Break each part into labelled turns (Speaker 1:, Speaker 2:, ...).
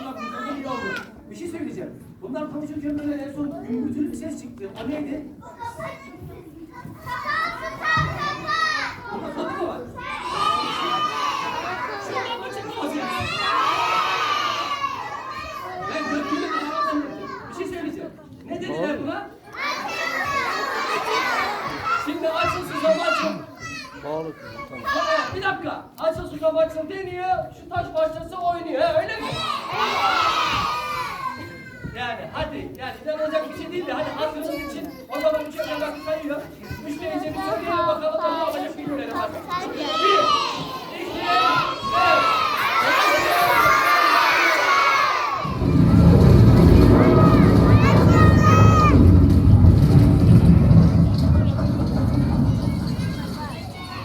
Speaker 1: aslandan kurtuldum iyi oldu. Bir şey söyleyeceğim. Bunlar konuşurken böyle en son gümbürtülü bir ses çıktı. O neydi? Burada tadı mı var? Şuradan mı? Ben zannettim. Bir şey söyleyeceğim. Ne dediler buna? Şimdi açın susamı açın.
Speaker 2: Bağlı tamam.
Speaker 1: Bir dakika. Açın susamı açın deniyor. Şu taş parçası oynuyor. Öyle mi? Yani hadi. Yani ben olacak bir şey değil de hadi hatırınız için o zaman üç ömür vakit sayıyor. Üç deyince bir söyleyelim bakalım ne yapacak bilmiyorum. Hadi. Bir, iki, üç.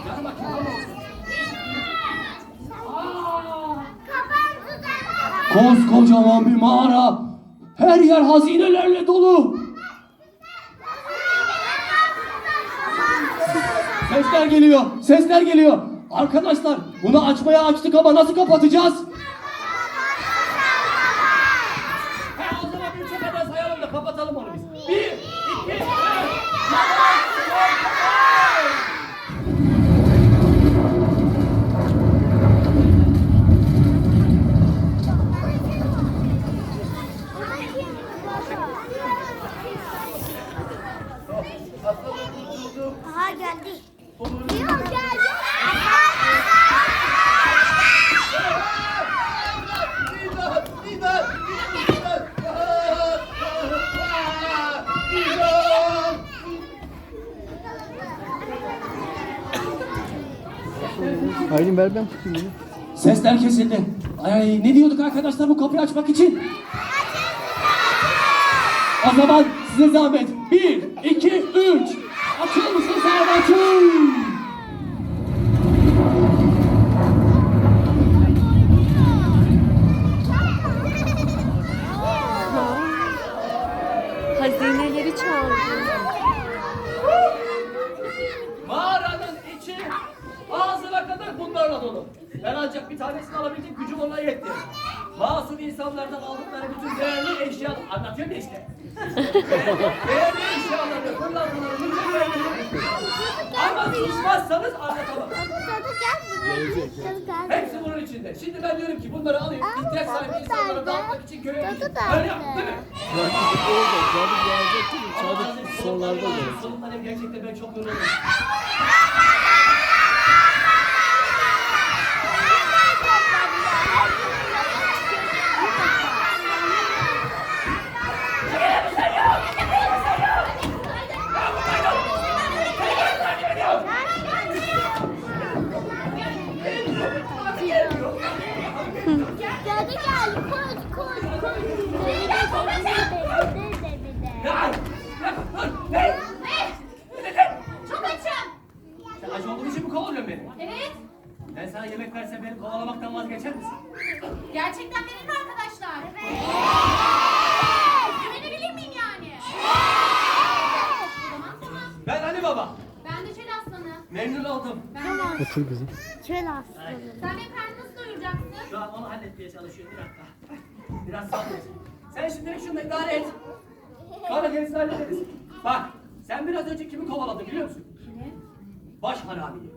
Speaker 1: Gel bakayım. Aa! Koskocaman bir mağara. Her yer hazinelerle dolu. Sesler geliyor. Sesler geliyor. Arkadaşlar bunu açmaya açtık ama nasıl kapatacağız? He o zaman bir üçe kadar sayalım da kapatalım onu biz. Bir, iki, üç.
Speaker 3: Aha geldi. Yok geldi.
Speaker 2: Aylin ver ben tutayım bunu.
Speaker 1: Sesler kesildi. Ay ne diyorduk arkadaşlar bu kapıyı açmak için? O zaman size zahmet. Bir, iki, üç. Açın mısın sen açın.
Speaker 4: Hazineleri çaldı.
Speaker 1: Mağaranın içi ağzına kadar bunlarla dolu. Ben ancak bir tanesini alabilecek gücüm ona yetti. Masum insanlardan aldıkları bütün değerli eşyalar anlatıyorum ya işte. değerli eşyaları, fırlatmaları, mücevherleri. Ama susmazsanız anlatamam. Hepsi bunun içinde. Şimdi ben diyorum ki bunları alayım. ihtiyaç sahibi insanlara dağıtmak için köye gideyim. Öyle yap değil mi?
Speaker 2: Orada cadı gelecek değil mi? Cadı sonlarda gelecek.
Speaker 1: Sonunda gerçekten ben çok yoruldum.
Speaker 3: Geldi geldi. Koş koş koş. Beni de beni de beni de beni de.
Speaker 1: Ya! Ya! dur, Ne?
Speaker 5: Çok açım.
Speaker 1: Sen acı olduğun için mi kovalıyorsun beni?
Speaker 5: Evet.
Speaker 1: Ben sana yemek versem beni kovalamaktan vazgeçer misin?
Speaker 5: Gerçekten benim arkadaşlar. Evet. Güvenebilir miyim yani? Tamam tamam.
Speaker 1: Ben Ali Baba.
Speaker 5: Ben de Çel Aslanı.
Speaker 1: Memnun oldum.
Speaker 5: Ben de.
Speaker 2: Otur kızım.
Speaker 3: Çöl aslanı.
Speaker 5: Sen benim karnımı nasıl doyuracaksın?
Speaker 1: Şu an onu halletmeye çalışıyorum. Bir dakika. Biraz sabret. Sen şimdilik şunu idare et. Sonra gerisini hallederiz. Bak, sen biraz önce kimi kovaladın biliyor musun?
Speaker 5: Kimi?
Speaker 1: Baş haramiyi.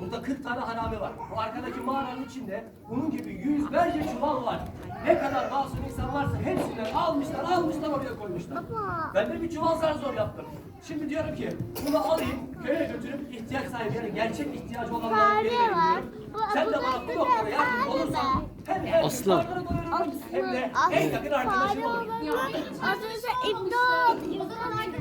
Speaker 1: Burada 40 tane harami var. Bu arkadaki mağaranın içinde bunun gibi yüzlerce çuval var. Ne kadar masum insan varsa hepsinden almışlar, almışlar oraya koymuşlar.
Speaker 3: Baba.
Speaker 1: Ben de bir çuval zar zor yaptım. Şimdi diyorum ki bunu alayım köye götürüp ihtiyaç sahiplerine gerçek ihtiyacı olanlara geri
Speaker 3: var.
Speaker 1: veriyorum.
Speaker 3: Bu-
Speaker 1: Sen de bana bu
Speaker 3: da
Speaker 1: noktada yardımcı
Speaker 3: fare
Speaker 1: olursan hem hem
Speaker 2: Aslan.
Speaker 1: hem de en yakın arkadaşım.
Speaker 3: Aslında imdat. İmdat.